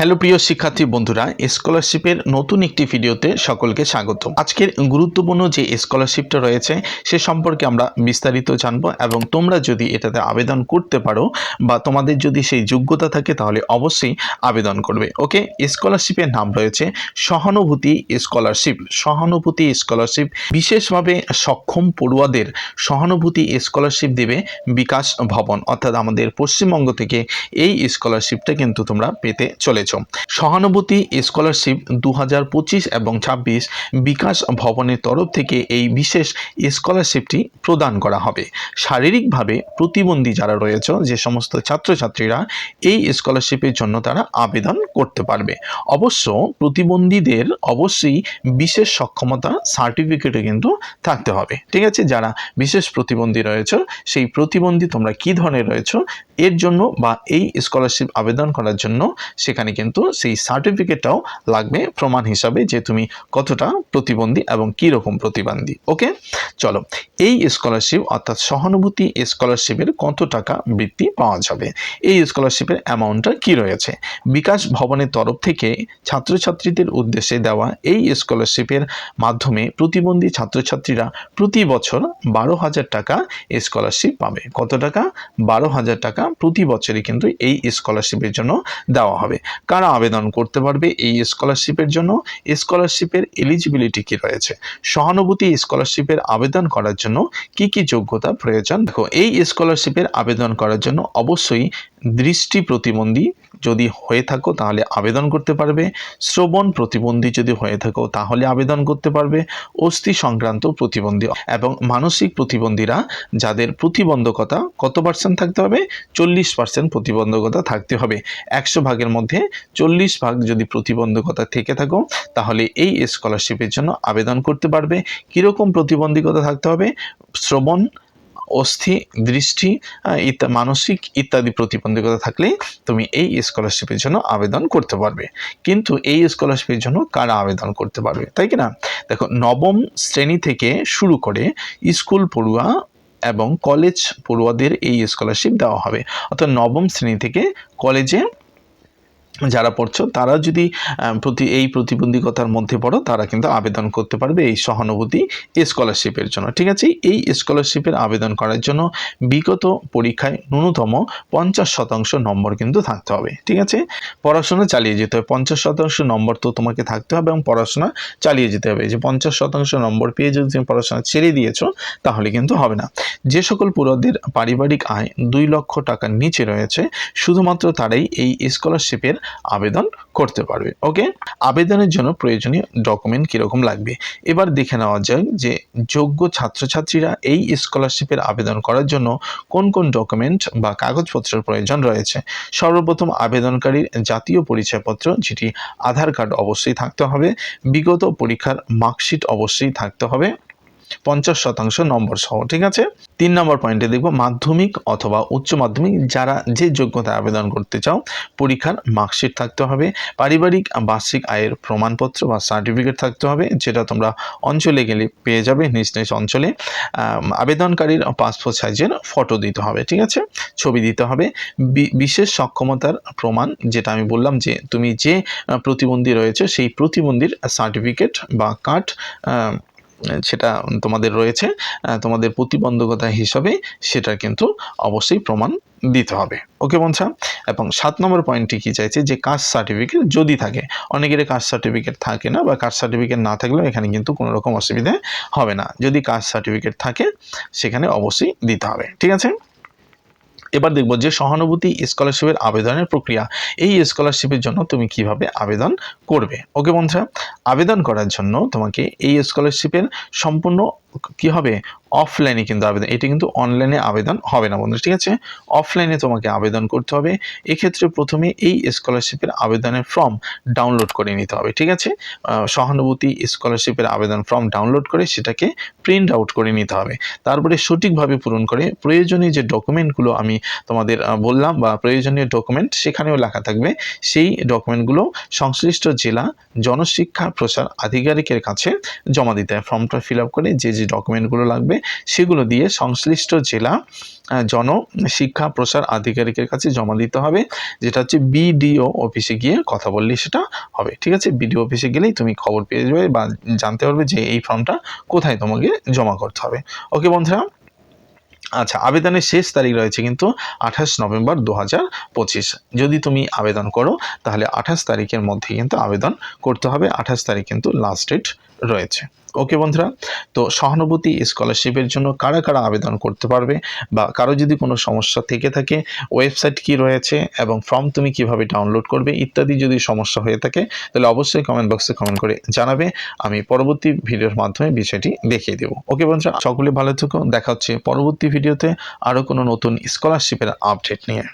Hello প্রিয় শিক্ষার্থী বন্ধুরা, স্কলারশিপের নতুন একটি ভিডিওতে সকলকে স্বাগত আজকের গুরুত্বপূর্ণ যে স্কলারশিপটা রয়েছে, সে সম্পর্কে আমরা বিস্তারিত জানব এবং তোমরা যদি এটাতে আবেদন করতে পারো বা তোমাদের যদি সেই যোগ্যতা থাকে তাহলে অবশ্যই আবেদন করবে। ওকে, স্কলারশিপের নাম রয়েছে সহানুভূতি স্কলারশিপ। সহানুভূতি স্কলারশিপ বিশেষভাবে সক্ষম পড়ুয়াদের সহানুভূতি স্কলারশিপ দেবে বিকাশ ভবন, অর্থাৎ আমাদের পশ্চিমবঙ্গ থেকে এই স্কলারশিপটা কিন্তু তোমরা পেতে চলেছ। সহানুভূতি স্কলারশিপ দু হাজার পঁচিশ এবং ছাব্বিশ বিকাশ ভবনের তরফ থেকে এই বিশেষ স্কলারশিপটি প্রদান করা হবে। শারীরিকভাবে প্রতিবন্ধী যারা রয়েছে যে সমস্ত ছাত্রছাত্রীরা এই স্কলারশিপের জন্য তারা আবেদন করতে পারবে। অবশ্য প্রতিবন্ধীদের অবশ্যই বিশেষ সক্ষমতা সার্টিফিকেটে কিন্তু থাকতে হবে। ঠিক আছে? যারা বিশেষ প্রতিবন্ধী রয়েছে সেই প্রতিবন্ধী তোমরা কি ধরনের রয়েছে এর জন্য বা এই স্কলারশিপ আবেদন করার জন্য সেখানে কিন্তু সেই সার্টিফিকেটটাও লাগবে প্রমাণ হিসাবে যে তুমি কতটা প্রতিবন্ধী এবং কী রকম প্রতিবন্ধী ওকে চলো, এই স্কলারশিপ অর্থাৎ সহানুভূতি স্কলারশিপের কত টাকা বৃত্তি পাওয়া যাবে? এই স্কলারশিপের অ্যামাউন্টটা কি রয়েছে? বিকাশ ভবনের তরফ থেকে ছাত্রছাত্রীদের উদ্দেশ্যে দেওয়া এই স্কলারশিপের মাধ্যমে প্রতিবন্ধী ছাত্রছাত্রীরা প্রতি বছর বারো হাজার টাকা স্কলারশিপ পাবে। কত টাকা? বারো হাজার টাকা প্রতি বছরই কিন্তু এই স্কলারশিপের জন্য দেওয়া হবে। কারা আবেদন করতে পারবে এই স্কলারশিপের জন্য? স্কলারশিপের এলিজিবিলিটি কি রয়েছে? সহানুভূতি স্কলারশিপের আবেদন করার জন্য কি কি যোগ্যতা প্রয়োজন? দেখো, এই স্কলারশিপের আবেদন করার জন্য অবশ্যই দৃষ্টি প্রতিবন্ধী যদি হয়ে থাকো, তাহলে আবেদন করতে পারবে। শ্রবণ প্রতিবন্ধী যদি হয়ে থাকো, তাহলে আবেদন করতে পারবে। অস্থি সংক্রান্ত প্রতিবন্ধী এবং মানসিক প্রতিবন্ধীরা যাদের প্রতিবন্ধকতা কত পার্সেন্ট থাকতে হবে? চল্লিশ পার্সেন্ট প্রতিবন্ধকতা থাকতে হবে। একশো ভাগের মধ্যে চল্লিশ ভাগ যদি প্রতিবন্ধকতা থেকে থাকো, তাহলে এই স্কলারশিপের জন্য আবেদন করতে পারবে। কীরকম প্রতিবন্ধকতা থাকতে হবে? শ্রবণ অস্থি, দৃষ্টি মানসিক ইত্যাদি প্রতিবন্ধকতা থাকলে তুমি এই স্কলারশিপের জন্য আবেদন করতে পারবে। কিন্তু এই স্কলারশিপের জন্য কারা আবেদন করতে পারবে, তাই কি না দেখো, নবম শ্রেণি থেকে শুরু করে স্কুল পড়ুয়া এবং কলেজ পড়ুয়াদের এই স্কলারশিপ দেওয়া হবে। অর্থাৎ নবম শ্রেণি থেকে কলেজে যারা পড়ছো, তারা যদি প্রতি, এই প্রতিবন্ধকতার মধ্যে পড়ো, তারা কিন্তু আবেদন করতে পারবে এই সহানুভূতি স্কলারশিপের জন্য। ঠিক আছে? এই স্কলারশিপের আবেদন করার জন্য বিগত পরীক্ষায় ন্যূনতম পঞ্চাশ শতাংশ নম্বর কিন্তু থাকতে হবে। ঠিক আছে? পড়াশোনা চালিয়ে যেতে হবে। পঞ্চাশ শতাংশ নম্বর তো তোমাকে থাকতে হবে এবং পড়াশোনা চালিয়ে যেতে হবে। যে পঞ্চাশ শতাংশ নম্বর পেয়ে যদি তুমি পড়াশোনা ছেড়ে দিয়েছ, তাহলে কিন্তু হবে না। যে সকল পুরোদের পারিবারিক আয় দুই লক্ষ টাকার নিচে রয়েছে, শুধুমাত্র তারাই এই স্কলারশিপের আবেদন করতে পারবে। ওকে আবেদনের জন্য প্রয়োজনীয় ডকুমেন্ট কীরকম লাগবে? এবার দেখে নেওয়া যায় যে যোগ্য ছাত্রছাত্রীরা এই স্কলারশিপের আবেদন করার জন্য কোন কোন ডকুমেন্ট বা কাগজপত্রের প্রয়োজন রয়েছে। সর্বপ্রথম আবেদনকারীর জাতীয় পরিচয়পত্র, যেটি আধার কার্ড অবশ্যই থাকতে হবে। বিগত পরীক্ষার মার্কশিট অবশ্যই থাকতে হবে। পঞ্চাশ শতাংশ নম্বর সহ, ঠিক আছে? তিন নম্বর পয়েন্টে দেখব মাধ্যমিক অথবা উচ্চ মাধ্যমিক যারা যে যোগ্যতা আবেদন করতে চাও, পরীক্ষার মার্কশিট থাকতে হবে, পারিবারিক বার্ষিক আয়ের প্রমাণপত্র বা সার্টিফিকেট থাকতে হবে, যেটা তোমরা অঞ্চলে গেলে পেয়ে যাবে, নিজ নিজ অঞ্চলে। আবেদনকারীর পাসপোর্ট সাইজের ফটো দিতে হবে, ঠিক আছে? ছবি দিতে হবে। বিশেষ সক্ষমতার প্রমাণ, যেটা আমি বললাম যে তুমি যে প্রতিবন্ধী রয়েছে, সেই প্রতিবন্ধীর সার্টিফিকেট বা কার্ড সেটা তোমাদের রয়েছে তোমাদের প্রতিবন্ধকতা হিসাবে সেটা কিন্তু অবশ্যই প্রমাণ দিতে হবে। ওকে বলছা এবং সাত নম্বর পয়েন্টটি কী চাইছে? যে কাস্ট সার্টিফিকেট যদি থাকে অনেকের কাস্ট সার্টিফিকেট থাকে না বা কাস্ট সার্টিফিকেট না থাকলেও এখানে কিন্তু কোনো রকম অসুবিধা হবে না। যদি কাস্ট সার্টিফিকেট থাকে, সেখানে অবশ্যই দিতে হবে। ঠিক আছে? এবার দেখব যে সহানুভূতি স্কলারশিপের আবেদনের প্রক্রিয়া। এই স্কলারশিপের জন্য তুমি কীভাবে আবেদন করবে? ওকে বন্ধুরা, আবেদন করার জন্য তোমাকে এই স্কলারশিপের সম্পূর্ণ কি হবে? অফলাইনে কিন্তু আবেদন, এটি কিন্তু অনলাইনে আবেদন হবে না বন্ধু ঠিক আছে? অফলাইনে তোমাকে আবেদন করতে হবে। এক্ষেত্রে প্রথমে এই স্কলারশিপের আবেদনের ফর্ম ডাউনলোড করে নিতে হবে, ঠিক আছে? সহানুভূতি স্কলারশিপের আবেদন ফর্ম ডাউনলোড করে সেটাকে প্রিন্ট আউট করে নিতে হবে। তারপরে সঠিকভাবে পূরণ করে প্রয়োজনীয় যে ডকুমেন্টগুলো আমি তোমাদের বললাম বা প্রয়োজনীয় ডকুমেন্ট সেখানেও লেখা থাকবে, সেই ডকুমেন্টগুলো সংশ্লিষ্ট জেলা জনশিক্ষা প্রসার আধিকারিকের কাছে জমা দিতে হয় ফর্মটা ফিল আপ করে যে যে ডকুমেন্টগুলো লাগবে, সেগুলো দিয়ে সংশ্লিষ্ট জেলা জন শিক্ষা প্রসার আধিকারিকের কাছে জমা দিতে হবে, যেটা হচ্ছে বিডিও অফিসে গিয়ে কথা বললেই সেটা হবে। ঠিক আছে? বিডিও অফিসে গেলেই তুমি খবর পেয়ে যাবে বা জানতে পারবে যে এই ফর্মটা কোথায় তোমাকে জমা করতে হবে। ওকে বন্ধুরা আচ্ছা আবেদনের শেষ তারিখ রয়েছে কিন্তু আঠাশ নভেম্বর দু পঁচিশ। যদি তুমি আবেদন করো, তাহলে আঠাশ তারিখের মধ্যে কিন্তু আবেদন করতে হবে। আঠাশ তারিখ কিন্তু লাস্ট ডেট রয়েছে। ওকে বন্ধুরা, তো সহানুভূতি স্কলারশিপের জন্য কারা কারা আবেদন করতে পারবে বা কারও যদি কোনো সমস্যা থেকে থাকে ওয়েবসাইট কি রয়েছে এবং ফর্ম তুমি কীভাবে ডাউনলোড করবে ইত্যাদি যদি সমস্যা হয়ে থাকে, তাহলে অবশ্যই কমেন্ট বক্সে কমেন্ট করে জানাবে। আমি পরবর্তী ভিডিওর মাধ্যমে বিষয়টি দেখিয়ে দেবো। ওকে বন্ধুরা, সকলে ভালো থেকো। দেখা হচ্ছে পরবর্তী ভিডিওতে আরও কোনো নতুন স্কলারশিপের আপডেট নিয়ে।